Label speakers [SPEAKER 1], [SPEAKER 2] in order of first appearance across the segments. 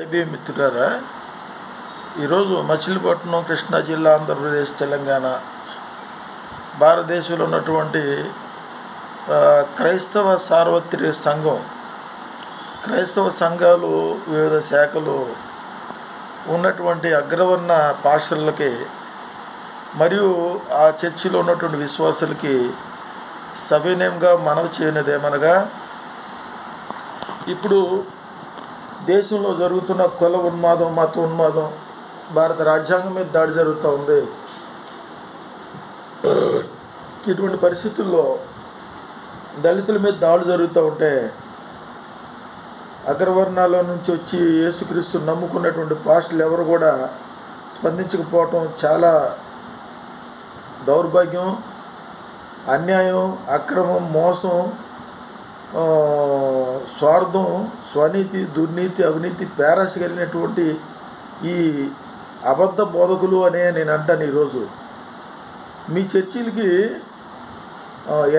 [SPEAKER 1] IB మిత్రులారా ఈరోజు మచిలీపట్నం కృష్ణా జిల్లా ఆంధ్రప్రదేశ్ తెలంగాణ భారతదేశంలో ఉన్నటువంటి క్రైస్తవ సార్వత్రిక సంఘం క్రైస్తవ సంఘాలు వివిధ శాఖలు ఉన్నటువంటి అగ్రవర్ణ పాస్టర్లకి మరియు ఆ చర్చిలో ఉన్నటువంటి విశ్వాసులకి సవినయంగా మనవి చేయనిదేమనగా ఇప్పుడు దేశంలో జరుగుతున్న కుల ఉన్మాదం మత ఉన్మాదం భారత రాజ్యాంగం మీద దాడి జరుగుతూ ఉంది. ఇటువంటి పరిస్థితుల్లో దళితుల మీద దాడులు జరుగుతూ ఉంటే అగ్రవర్ణాల నుంచి వచ్చి యేసుక్రీస్తు నమ్ముకున్నటువంటి పాస్టులు ఎవరు కూడా స్పందించకపోవటం చాలా దౌర్భాగ్యం అన్యాయం అక్రమం మోసం స్వార్థం స్వనీతి దుర్నీతి అవినీతి పేరాశ కలిగినటువంటి ఈ అబద్ధ బోధకులు అనే నేను అంటాను ఈరోజు. మీ చర్చిలకి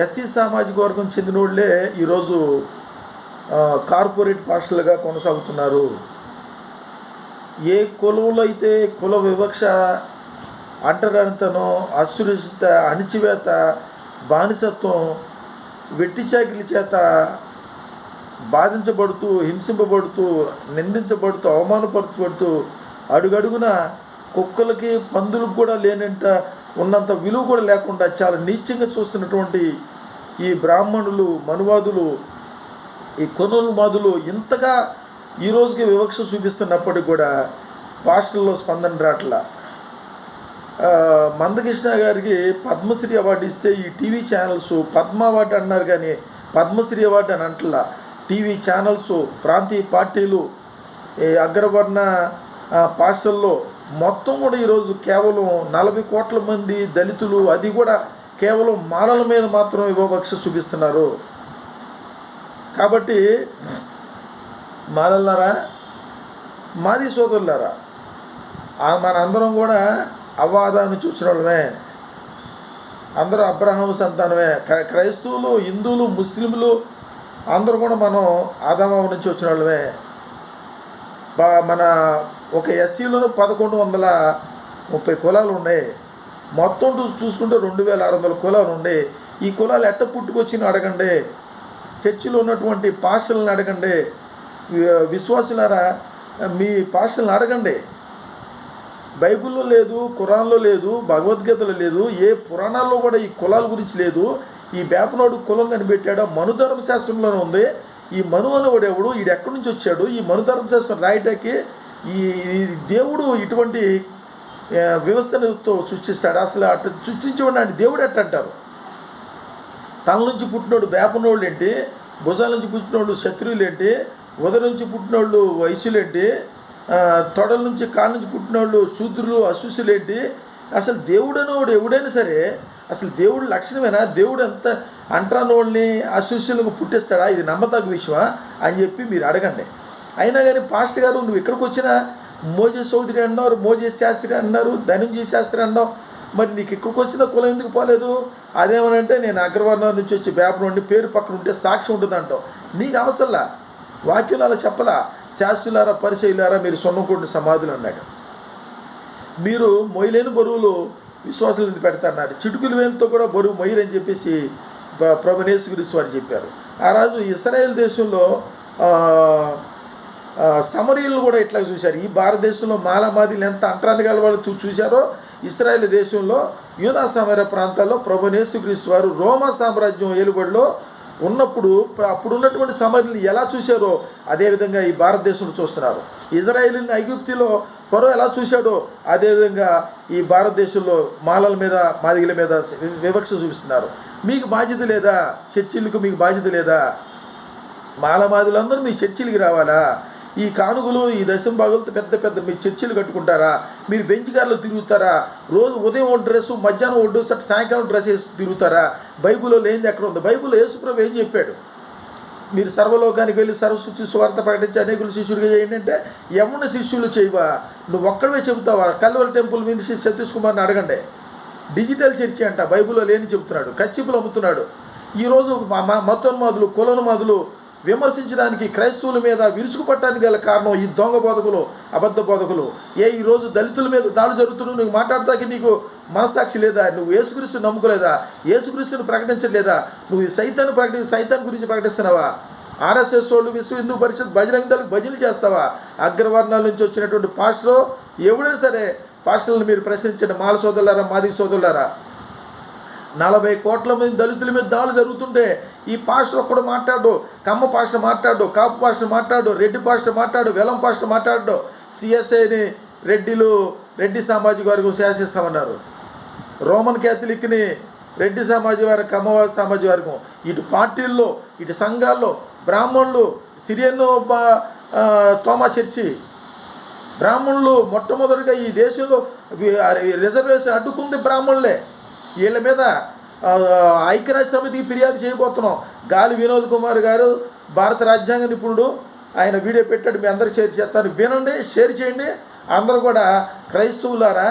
[SPEAKER 1] ఎస్సీ సామాజిక వర్గం చెందిన వాళ్ళే ఈరోజు కార్పొరేట్ పాస్టర్లుగా కొనసాగుతున్నారు. ఏ కులంలో అయితే కుల వివక్ష అంటరానితనం అసురక్షిత అణిచివేత బానిసత్వం వెట్టిచాకిల చేత బాధించబడుతూ హింసింపబడుతూ నిందించబడుతూ అవమానపరచబడుతూ అడుగడుగున కుక్కలకి పందులకు కూడా లేనంత ఉన్నంత విలువ కూడా లేకుండా చాలా నీచంగా చూస్తున్నటువంటి ఈ బ్రాహ్మణులు మనువాదులు ఈ కొనులు మాదులు ఇంతగా ఈ రోజుకి వివక్ష చూపిస్తున్నప్పటికీ కూడా పాస్టల్లో స్పందన రాట్ల. మందకృష్ణ గారికి పద్మశ్రీ అవార్డు ఇస్తే ఈ టీవీ ఛానల్స్ పద్మ అవార్డు అన్నారు కానీ పద్మశ్రీ అవార్డు అని అంటలా. టీవీ ఛానల్స్ ప్రాంతీయ పార్టీలు ఈ అగ్రవర్ణ ఆ, పాస్టల్లో మొత్తం కూడా ఈరోజు కేవలం నలభై కోట్ల మంది దళితులు అది కూడా కేవలం మాలల మీద మాత్రం వివక్ష చూపిస్తున్నారు. కాబట్టి మాలల్లారా మాది సోదరులారా మనందరం కూడా అవ్వాదాన్ని చూసిన వాళ్ళమే. అందరూ అబ్రహాం సంతానమే. క్రైస్తవులు హిందువులు ముస్లింలు అందరూ కూడా మనం ఆదామావ నుంచి వచ్చిన వాళ్ళమే. బా మన ఒక ఎస్సీలోనూ పదకొండు వందల ముప్పై కులాలు ఉన్నాయి. మొత్తం చూసుకుంటే రెండు వేల ఆరు వందల కులాలు ఉండే ఈ కులాలు ఎట్ట పుట్టుకొచ్చినా అడగండి. చర్చిలో ఉన్నటువంటి పాస్టర్లను అడగండి. విశ్వాసులారా మీ పాస్టర్లను అడగండి. బైబిల్లో లేదు ఖురాన్లో లేదు భగవద్గీతలో లేదు ఏ పురాణాల్లో కూడా ఈ కులాల గురించి లేదు. ఈ వేపనోడు కులం కనిపెట్టాడో. మనుధర్మ శాస్త్రంలోనే ఉంది. ఈ మను అనేవాడు ఎవడు? ఈడు ఎక్కడి నుంచి వచ్చాడు? ఈ మనుధర్మ శాస్త్రం రాయటానికి ఈ దేవుడు ఇటువంటి వ్యవస్థతో సృష్టిస్తాడు. అసలు అట్ట సృష్టించేవాడు అంటే దేవుడు ఎట్ట అంటారు? తల నుంచి పుట్టినోడు వేపనోళ్ళు ఏంటి? భుజాల నుంచి పుట్టినోళ్ళు శత్రువులు ఏంటి? ఉదయం నుంచి పుట్టినోళ్ళు వయసులు ఏంటి? తొడల నుంచి కాళ్ళ నుంచి పుట్టినోళ్ళు శూద్రులు అశుసులు ఏంటి? అసలు దేవుడు అనేవాడు ఎవడైనా సరే అసలు దేవుడు లక్షణమేనా? దేవుడు ఎంత అంటరాని వాళ్ళని పుట్టిస్తాడా? ఇది నమ్మతగ్గ విషయమా? అని చెప్పి మీరు అడగండి. అయినా కానీ పాస్టర్ గారు నువ్వు ఇక్కడికి వచ్చినా మోజే చౌదరి అన్నారు మోజే శాస్త్రి అన్నారు ధనంజయ శాస్త్రి అన్నావు. మరి నీకు ఇక్కడికి వచ్చిన కులం ఎందుకు పోలేదు? అదేమనంటే నేను అగ్రవర్ణం నుంచి వచ్చి పేపర్ ఉండి పేరు పక్కన ఉంటే సాక్షి ఉంటుంది అంటావు నీకు అవసరంలా? వాక్యం అలా చెప్పలా? శాస్త్రులారా పరిచయులారా మీరు సొన్నకూడిన సమాధులు అన్నాడు. మీరు మొయ్యలేని బరువులు విశ్వాసాలు ఎందుకు చిటుకులు వేలుతో కూడా బరువు మొయ్యరని చెప్పేసి ప్రభునేసు గురించి వారు చెప్పారు. ఆ రాజు ఇస్రాయేల్ దేశంలో సమరీలను సమరీయులు కూడా ఇట్లా చూశారు. ఈ భారతదేశంలో మాలామాదిలు ఎంత అంటరాన్ని గల వాళ్ళు చూశారో ఇస్రాయేల్ దేశంలో యూదా సమర ప్రాంతాల్లో ప్రభునేసు గురించి వారు రోమా సామ్రాజ్యం ఏలుబడిలో ఉన్నప్పుడు అప్పుడు ఉన్నటువంటి సమరిని ఎలా చూశారో అదేవిధంగా ఈ భారతదేశంలో చూస్తున్నారు. ఇజ్రాయిల్ని ఐగుప్తిలో ఫరో ఎలా చూశాడో అదేవిధంగా ఈ భారతదేశంలో మాలల మీద మాదిగల మీద వివక్ష చూపిస్తున్నారు. మీకు బాధ్యత లేదా? చర్చిలకు మీకు బాధ్యత లేదా? మాలమాదులందరూ మీ చర్చిలకి రావాలా? ఈ కానుగులు ఈ దశం భాగులతో పెద్ద పెద్ద మీ చర్చిలు కట్టుకుంటారా? మీరు బెంచ్ కార్లో తిరుగుతారా? రోజు ఉదయం ఒక డ్రెస్సు మధ్యాహ్నం ఒక డ్రెస్ అట్లా సాయంకాలం డ్రెస్ వేసి తిరుగుతారా? బైబిల్లో లేనిది ఎక్కడ ఉంది? బైబిల్లో యేసుప్రభు ఏం చెప్పాడు? మీరు సర్వలోకానికి వెళ్ళి సర్వశుచి స్వార్థ ప్రకటించి అనేకులు శిష్యుడిగా చేయండి అంటే ఎవరిని శిష్యులు చేయవా? నువ్వు ఒక్కడవే చెబుతావా? కల్వరి టెంపుల్ మినిస్ట్రీ సతీష్ కుమార్ని అడగండి. డిజిటల్ చర్చి అంట బైబిల్లో లేని చెబుతున్నాడు కచ్చిపులు అమ్ముతున్నాడు. ఈరోజు మతోన్మాదులు కులోన్మాదులు విమర్శించడానికి క్రైస్తవుల మీద విరుచుకుపట్టడానికి గల కారణం ఈ దొంగ బోధకులు అబద్ధ బోధకులు. ఏ ఈరోజు దళితుల మీద దాడులు జరుగుతున్నావు నువ్వు మాట్లాడతాకి నీకు మనస్సాక్షి లేదా? నువ్వు యేసుక్రీస్తు నమ్ముకోలేదా? యేసుక్రీస్తుని ప్రకటించలేదా నువ్వు సైతాన్ని ప్రకటి సైతాన్ని గురించి ప్రకటిస్తున్నావా? ఆర్ఎస్ఎస్ వాళ్ళు విశ్వ హిందూ పరిషత్ బజరంగ దళకు భజనలు చేస్తావా? అగ్రవర్ణాల నుంచి వచ్చినటువంటి పాస్టర్ ఎవడైనా సరే పాస్టర్లను మీరు ప్రశ్నించండి. మాల సోదరులారా మాది సోదరులారా నలభై కోట్ల మంది దళితుల మీద దాడులు జరుగుతుంటే ఈ పాస్టర్ ఒక్కడు మాట్లాడు కమ్మ భాష మాట్లాడు కాపు భాష మాట్లాడు రెడ్డి భాష మాట్లాడు వెలం భాష మాట్లాడు సిఎస్ఐని రెడ్డిలు రెడ్డి సామాజిక వర్గం శాసిస్తామన్నారు. రోమన్ క్యాథలిక్ని రెడ్డి సామాజిక వర్గం కమ్మ సామాజిక వర్గం ఇటు పార్టీల్లో ఇటు సంఘాల్లో బ్రాహ్మణులు సిరియన్ తోమా చర్చి బ్రాహ్మణులు మొట్టమొదటిగా ఈ దేశంలో రిజర్వేషన్ అడ్డుకుంది బ్రాహ్మణులే. వీళ్ళ మీద ఐక్యరాజ్య సమితికి ఫిర్యాదు చేయబోతున్నాం. గాలి వినోద్ కుమార్ గారు భారత రాజ్యాంగ నిపుణుడు ఆయన వీడియో పెట్టాడు మీ అందరికి షేర్ చేస్తాను. వినండి షేర్ చేయండి. అందరూ కూడా క్రైస్తవులారా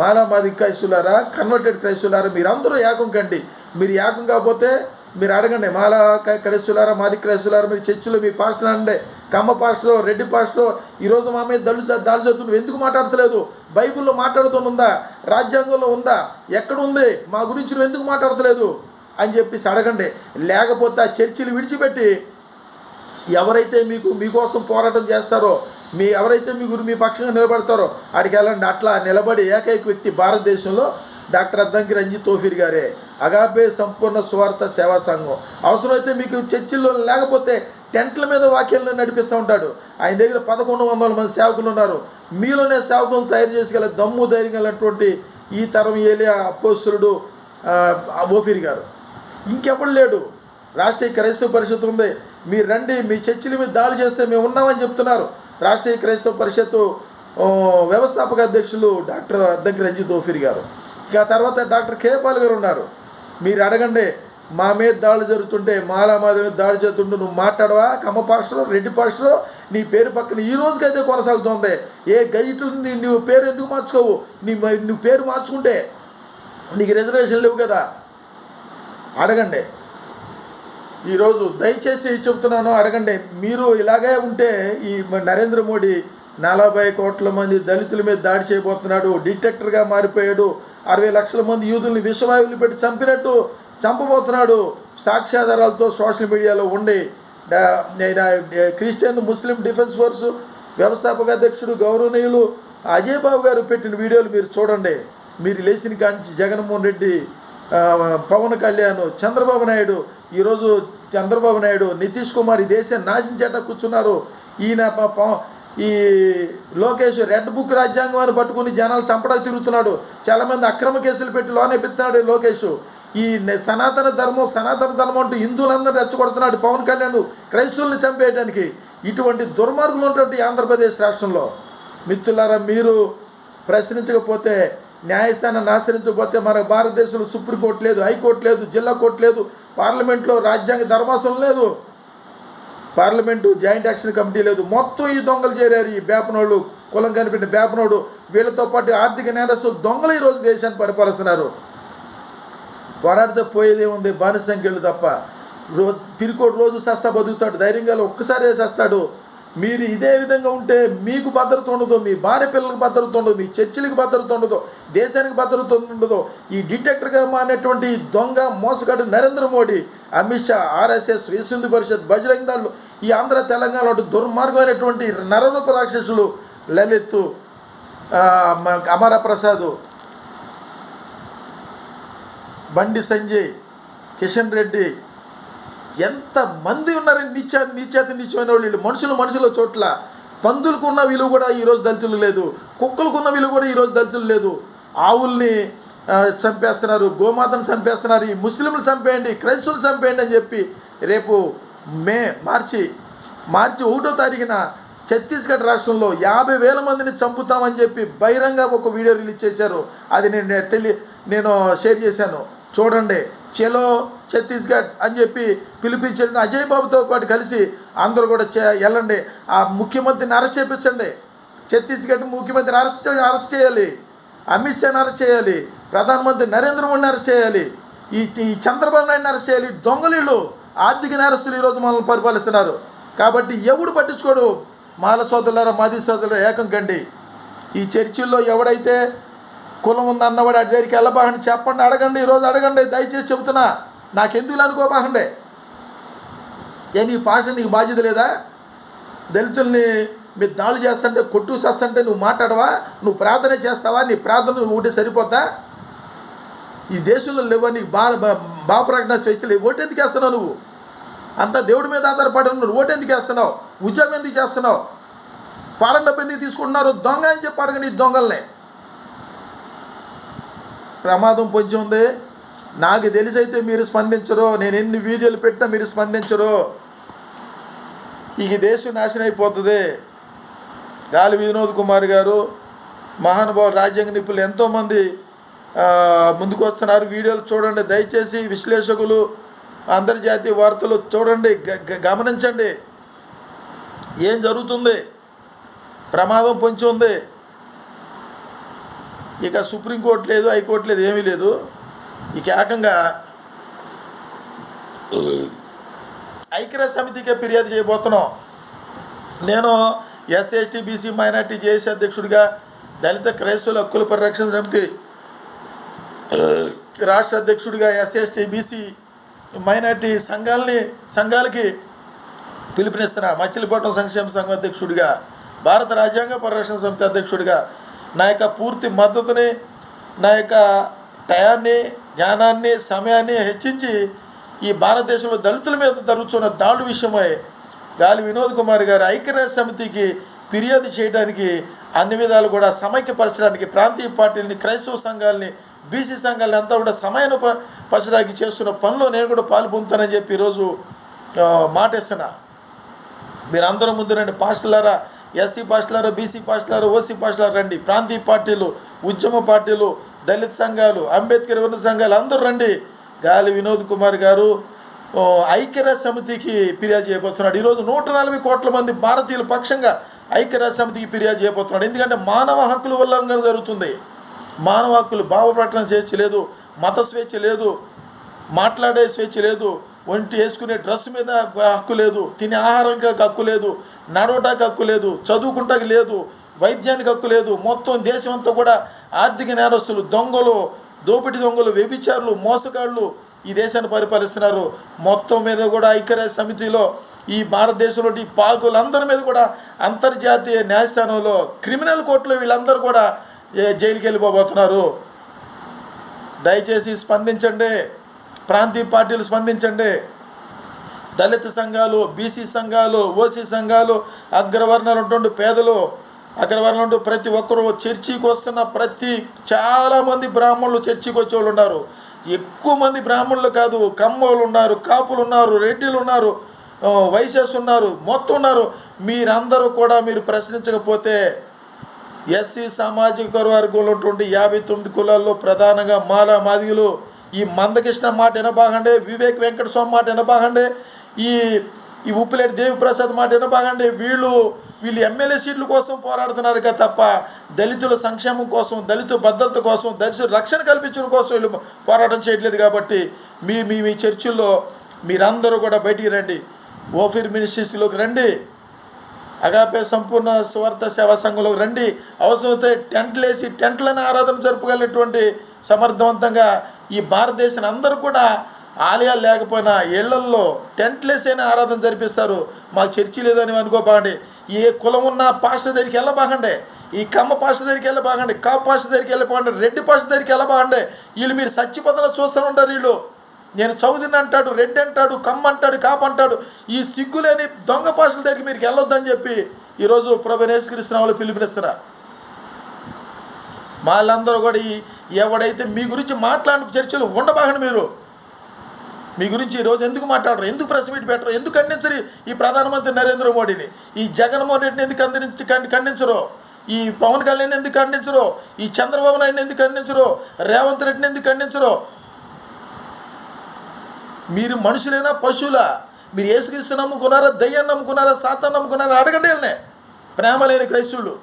[SPEAKER 1] మాలామాది క్రైస్తువులారా కన్వర్టెడ్ క్రైస్తువులారా మీరందరూ ఏకం కండి. మీరు ఏకం కాకపోతే మీరు అడగండి మాలా క్రైస్తులారా మాది క్రైస్తులారా మీరు చర్చిలో మీ పాస్టర్ అండి కమ్మ పాస్టర్ రెడ్డి పాస్టర్ ఈరోజు మా మీద దళ్ళు దాడి జరుగుతుంది ఎందుకు మాట్లాడతలేదు? బైబిల్లో మాట్లాడుతుందా రాజ్యాంగంలో ఉందా? ఎక్కడ ఉంది? మా గురించి నువ్వు ఎందుకు మాట్లాడతలేదు? అని చెప్పేసి అడగండి. లేకపోతే ఆ చర్చిలు విడిచిపెట్టి ఎవరైతే మీకు మీకోసం పోరాటం చేస్తారో మీ ఎవరైతే మీ గురి మీ పక్షంగా నిలబడతారో అక్కడికి వెళ్ళండి. అట్లా నిలబడి ఏకైక వ్యక్తి భారతదేశంలో డాక్టర్ అద్దంకి రంజిత్ తోఫీర్ గారే. అగాపే సంపూర్ణ స్వార్థ సేవా సంఘం. అవసరమైతే మీకు చర్చిల్లో లేకపోతే టెంట్ల మీద వాక్యాలను నడిపిస్తూ ఉంటాడు. ఆయన దగ్గర పదకొండు వందల మంది సేవకులు ఉన్నారు. మీలోనే సేవకులు తయారు చేసుకెళ్ళ దమ్ము ధైర్యం కలిగినటువంటి ఈ తరం ఏలియా అపోస్తులుడు ఓఫీర్ గారు. ఇంకెప్పుడు లేడు? రాష్ట్రీయ క్రైస్తవ పరిషత్ ఉంది. మీరు రండి మీ చర్చిల మీద దాడి చేస్తే మేము ఉన్నామని చెప్తున్నారు. రాష్ట్రీయ క్రైస్తవ పరిషత్తు వ్యవస్థాపక అధ్యక్షులు డాక్టర్ అద్దంకి రంజిత్ ఓఫీర్ గారు. ఇక తర్వాత డాక్టర్ కేపాల్ గారు ఉన్నారు. మీరు అడగండి మా మీద దాడులు జరుగుతుంటే మాలా మాది మీద దాడి జరుగుతుంటే నువ్వు మాట్లాడవా? కమ్మ పాస్టరు రెడ్డి పాస్టరు నీ పేరు పక్కన ఈ రోజుకైతే కొనసాగుతోంది. ఏ గైట్లు నీ నువ్వు పేరు ఎందుకు మార్చుకోవు? నీ నువ్వు పేరు మార్చుకుంటే నీకు రిజర్వేషన్ లేవు కదా. అడగండి. ఈరోజు దయచేసి చెప్తున్నాను అడగండి. మీరు ఇలాగే ఉంటే ఈ మ- నరేంద్ర మోడీ నలభై కోట్ల మంది దళితుల మీద దాడి చేయబోతున్నాడు డిటెక్టర్గా మారిపోయాడు అరవై లక్షల మంది యూదుల్ని విషవాయువులు పెట్టి చంపినట్టు చంపబోతున్నాడు. సాక్ష్యాధారాలతో సోషల్ మీడియాలో ఉండి క్రిస్టియన్ ముస్లిం డిఫెన్స్ ఫోర్స్ వ్యవస్థాపక అధ్యక్షుడు గౌరవనీయులు అజయ్ బాబు గారు పెట్టిన వీడియోలు మీరు చూడండి. మీరు లేచిన కాంచి జగన్మోహన్ రెడ్డి పవన్ కళ్యాణ్ చంద్రబాబు నాయుడు ఈరోజు చంద్రబాబు నాయుడు నితీష్ కుమార్ ఈ దేశాన్ని నాశించేట కూర్చున్నారు. ఈయన ప- ఈ లోకేష్ రెడ్ బుక్ రాజ్యాంగం అని పట్టుకుని జనాలు చంపడానికి తిరుగుతున్నాడు. చాలామంది అక్రమ కేసులు పెట్టి లోనేపిస్తున్నాడు లోకేష్. ఈ సనాతన ధర్మం సనాతన ధర్మం అంటూ హిందువులందరూ రెచ్చగొడుతున్నాడు పవన్ కళ్యాణ్ క్రైస్తవుల్ని చంపేయడానికి ఇటువంటి దుర్మార్గులు ఉన్నటువంటి ఆంధ్రప్రదేశ్ రాష్ట్రంలో. మిత్రులారా మీరు ప్రశ్నించకపోతే న్యాయస్థానాన్ని ఆశ్రయించకపోతే మన భారతదేశంలో సుప్రీంకోర్టు లేదు హైకోర్టు లేదు జిల్లా కోర్టు లేదు పార్లమెంట్లో రాజ్యాంగ ధర్మాసనం లేదు. పార్లమెంటు జాయింట్ యాక్షన్ కమిటీ లేదు. మొత్తం ఈ దొంగలు చేరారు ఈ బేపనోళ్ళు కులం కనిపెట్టిన బేపనోడు వీళ్ళతో పాటు ఆర్థిక నేరస్తులు దొంగలు ఈరోజు దేశాన్ని పరిపాలిస్తున్నారు. పోరాడితే పోయేదే ఉంది. బానిసంఖ్యలు తప్ప. రో పిరికోడు రోజు సస్తా బతుకుతాడు. ధైర్యంగా ఒక్కసారే చేస్తాడు. మీరు ఇదే విధంగా ఉంటే మీకు భద్రత ఉండదు. మీ భార్య పిల్లలకు భద్రత ఉండదు. మీ చర్చిలకు భద్రత ఉండదు. దేశానికి భద్రత ఉండదు. ఈ డిటెక్టర్గా మానేటువంటి దొంగ మోసగాడు నరేంద్ర మోడీ అమిత్ షా ఆర్ఎస్ఎస్ విశ్వ పరిషత్ బజరంగ దళాలు ఈ ఆంధ్ర తెలంగాణ దుర్మార్గమైనటువంటి నరరూప రాక్షసులు లలిత్ అమరప్రసాద్ ప్రసాద్ బండి సంజయ్ కిషన్ రెడ్డి ఎంత మంది ఉన్నారని నీచా నీచేత నీచమైన వాళ్ళు వీళ్ళు. మనుషులు మనుషుల చోట్ల. పందులకు ఉన్న విలువ కూడా ఈరోజు దళితులు లేదు. కుక్కలకు ఉన్న విలువ కూడా ఈరోజు దళితులు లేదు. ఆవుల్ని చంపేస్తున్నారు. గోమాతను చంపేస్తున్నారు. ఈ ముస్లింలు చంపేయండి క్రైస్తవులు చంపేయండి అని చెప్పి రేపు మే మార్చి మార్చి ఒకటో తారీఖున ఛత్తీస్గఢ్ రాష్ట్రంలో యాభై వేల మందిని చంపుతామని చెప్పి బహిరంగ ఒక వీడియో రిలీజ్ చేశారు. అది నేను టెలి నేను షేర్ చేశాను. చూడండి చెలో ఛత్తీస్గఢ్ అని చెప్పి పిలిపించండి అజయ్ బాబుతో పాటు కలిసి అందరూ కూడా చే- వెళ్ళండి. ఆ ముఖ్యమంత్రిని అరెస్ట్ చేయించండి ఛత్తీస్గఢ్ ముఖ్యమంత్రిని అరెస్ట్ అరెస్ట్ చేయాలి. అమిత్ షాని అరెస్ట్ చేయాలి. ప్రధానమంత్రి నరేంద్ర మోడీని అరెస్ట్ చేయాలి. ఈ ఈ చంద్రబాబు నాయుడిని అరెస్ట్ చేయాలి. దొంగలీళ్ళు. ఆర్థిక నేరస్తులు ఈరోజు మనల్ని పరిపాలిస్తున్నారు. కాబట్టి ఎవడు పట్టించుకోడు? మాల సోదరులారా మాది సోదరులు ఏకం కండి. ఈ చర్చిల్లో ఎవడైతే కులం ఉందన్నవాడు అడి దగ్గరికి వెళ్ళబాకండి చెప్పండి అడగండి ఈరోజు అడగండి దయచేసి చెబుతున్నా నాకెందుకు అనుకోబాకండి. ఏ నీ భాష నీకు బాధ్యత లేదా? దళితుల్ని మీరు దాడులు చేస్తుంటే కొట్టు చేస్తుంటే నువ్వు మాట్లాడవా? నువ్వు ప్రార్థన చేస్తావా? నీ ప్రార్థన ఒకటి సరిపోతా ఈ దేశంలో లేవని నీకు బా ప్రకటన స్వేచ్ఛ ఓటు ఎందుకు వేస్తున్నావు నువ్వు? అంతా దేవుడి మీద ఆధారపడి ఉన్నారు ఓటు ఎందుకు వేస్తున్నావు? ఉద్యోగం ఎందుకు చేస్తున్నావు? ఫారెన్ డబ్బు ఎందుకు తీసుకుంటున్నారు? దొంగ అని చెప్పి అడగండి ఈ దొంగల్ని. ప్రమాదం పొంచి ఉంది. నాకు తెలిసైతే మీరు స్పందించరు. నేను ఎన్ని వీడియోలు పెట్టినా మీరు స్పందించరు. ఈ దేశం నాశనం అయిపోతుంది. గాలి వినోద్ కుమార్ గారు మహానుభావు రాజ్యాంగ నిపుణులు ఎంతోమంది ముందుకు వస్తున్నారు. వీడియోలు చూడండి. దయచేసి విశ్లేషకులు అంతర్జాతీయ వార్తలు చూడండి. గ- గమనించండి. ఏం జరుగుతుంది? ప్రమాదం పొంచి ఉంది. ఇక సుప్రీంకోర్టు లేదు హైకోర్టు లేదు ఏమీ లేదు. ఇక ఏకంగా ఐక్యరాజ్య సమితికే ఫిర్యాదు చేయబోతున్నాం. నేను ఎస్ఎస్టీ బీసీ మైనార్టీ జేఏసీ అధ్యక్షుడిగా దళిత క్రైస్తవుల హక్కుల పరిరక్షణ సమితి రాష్ట్ర అధ్యక్షుడిగా ఎస్ఎస్టీ బీసీ మైనార్టీ సంఘాలని సంఘాలకి పిలుపునిస్తున్న మచిలీపట్నం సంక్షేమ సంఘం అధ్యక్షుడిగా భారత రాజ్యాంగ పరిరక్షణ సమితి అధ్యక్షుడిగా నా యొక్క పూర్తి మద్దతుని నా యొక్క టయాన్ని జ్ఞానాన్ని సమయాన్ని హెచ్చించి ఈ భారతదేశంలో దళితుల మీద జరుగుతున్న దాడు విషయమై గాలి వినోద్ కుమార్ గారు ఐక్యరాజ్య సమితికి ఫిర్యాదు చేయడానికి అన్ని విధాలు కూడా సమైక్యపరచడానికి ప్రాంతీయ పార్టీలని క్రైస్తవ సంఘాలని బీసీ సంఘాలు అంతా కూడా పచ్చదాకి చేస్తున్న పనిలో నేను కూడా పాలు పొందుతానని చెప్పి ఈరోజు మాటేస్తున్నా మీరందరూ ముందు రండి. పాస్టలారా ఎస్సీ పాస్టలారా బీసీ పాస్టలారా ఓసీ పాస్టలారా రండి. ప్రాంతీయ పార్టీలు ఉద్యమ పార్టీలు దళిత సంఘాలు అంబేద్కర్ వర్ణ సంఘాలు అందరూ రండి. గాలి వినోద్ కుమార్ గారు ఐక్యరాజ్య సమితికి ఫిర్యాదు చేయబోతున్నాడు. ఈరోజు నూట నలభై కోట్ల మంది భారతీయుల పక్షంగా ఐక్యరాజ్య సమితికి ఫిర్యాదు చేయబోతున్నాడు. ఎందుకంటే మానవ హక్కుల ఉల్లంఘన జరుగుతుంది. మానవ హక్కులు భావ ప్రకటన స్వేచ్ఛ లేదు మత స్వేచ్ఛ లేదు మాట్లాడే స్వేచ్ఛ లేదు ఒంటి వేసుకునే డ్రెస్ మీద హక్కు లేదు తినే ఆహారంకి హక్కు లేదు నడవటానికి హక్కు లేదు చదువుకుంటాకి లేదు వైద్యానికి హక్కు లేదు మొత్తం దేశం అంతా కూడా ఆర్థిక నేరస్తులు దొంగలు దోపిడీ దొంగలు వ్యభిచారులు మోసగాళ్ళు ఈ దేశాన్ని పరిపాలిస్తున్నారు. మొత్తం మీద కూడా ఐక్యరాజ్య సమితిలో ఈ భారతదేశంలోని పాకులందరి మీద కూడా అంతర్జాతీయ న్యాయస్థానంలో క్రిమినల్ కోర్టులో వీళ్ళందరూ కూడా జైలుకి వెళ్ళిపోబోతున్నారు దయచేసి స్పందించండి. ప్రాంతీయ పార్టీలు స్పందించండి. దళిత సంఘాలు బీసీ సంఘాలు ఓసీ సంఘాలు అగ్రవర్ణాలు ఉంటుండే పేదలు అగ్రవర్ణాలు ఉంటూ ప్రతి ఒక్కరూ చర్చికి వస్తున్న ప్రతి చాలామంది బ్రాహ్మణులు చర్చికి వచ్చేవాళ్ళు ఉన్నారు ఎక్కువ మంది బ్రాహ్మణులు కాదు కమ్మోళ్ళు ఉన్నారు కాపులు ఉన్నారు రెడ్డిలు ఉన్నారు వైశ్యస్ ఉన్నారు మొత్తం ఉన్నారు మీరందరూ కూడా మీరు ప్రశ్నించకపోతే ఎస్సీ సామాజిక వర్గంలో ఉన్నటువంటి యాభై తొమ్మిది కులాల్లో ప్రధానంగా మాల మాదిగులు. ఈ మందకృష్ణ మాట వినబాగండి వివేక్ వెంకటస్వామి మాట వినబాగండి ఈ ఈ ఉప్పులేటి దేవిప్రసాద్ మాట వినబాగండి వీళ్ళు వీళ్ళు ఎమ్మెల్యే సీట్ల కోసం పోరాడుతున్నారు కదా తప్ప దళితుల సంక్షేమం కోసం దళిత భద్రత కోసం దళిత రక్షణ కల్పించడం కోసం వీళ్ళు పోరాటం చేయట్లేదు కాబట్టి మీ మీ మీ చర్చిల్లో మీరందరూ కూడా బయటికి రండి. ఓఫిర్ మినిస్ట్రీస్లోకి రండి. అగాపే సంపూర్ణ స్వార్థ సేవా సంఘంలో రండి. అవసరమైతే టెంట్లు వేసి టెంట్లను ఆరాధన జరుపుకోలేటువంటి సమర్థవంతంగా ఈ భారతదేశం అందరూ కూడా ఆలయాలు లేకపోయినా ఇళ్ళల్లో టెంట్లు ఆరాధన జరిపిస్తారు. మాకు చర్చి లేదని అనుకోబాగండి ఏ కులం ఉన్న పాస్టర్ దగ్గరికి వెళ్ళబాగండి ఈ కమ్మ పాస్టర్ దగ్గరికి వెళ్ళబాగండి కాపు పాస్టర్ దగ్గరికి వెళ్ళబాగండి రెడ్డి పాస్టర్ దగ్గరికి వెళ్ళబాగండి వీళ్ళు మీరు సచ్చిపదలో చూస్తూ ఉంటారు వీళ్ళు. నేను చౌదరిని అంటాడు రెడ్డి అంటాడు కమ్మ అంటాడు కాపంటాడు ఈ సిగ్గులేని దొంగ పాషల దగ్గర మీరు వెళ్ళొద్దని చెప్పి ఈరోజు ప్రభు నేసుకరిస్తున్న పిలుపునిస్తున్నా. వాళ్ళందరూ కూడా ఈ ఎవడైతే మీ గురించి మాట్లాడిన చర్చలు ఉండబాగండి మీరు. మీ గురించి ఈరోజు ఎందుకు మాట్లాడరు? ఎందుకు ప్రెస్ మీట్ పెట్టరు? ఎందుకు ఖండించరు ఈ ప్రధానమంత్రి నరేంద్ర మోడీని? ఈ జగన్మోహన్ రెడ్డిని ఎందుకు ఖండించి ఖండించరు? ఈ పవన్ కళ్యాణ్ ఎందుకు ఖండించరు? ఈ చంద్రబాబు నాయుడిని ఎందుకు ఖండించరు? రేవంత్ రెడ్డిని ఎందుకు ఖండించరు? మీరు మనుషులైనా పశువులా మీరు ఏసుక్రీస్తు నమ్ముకున్నారా దయ్యాన్ని నమ్ముకున్నారా సాతాన్ని నమ్ముకున్నారా? అడగండి వెళ్ళనే. ప్రేమ లేని క్రైస్తవులు.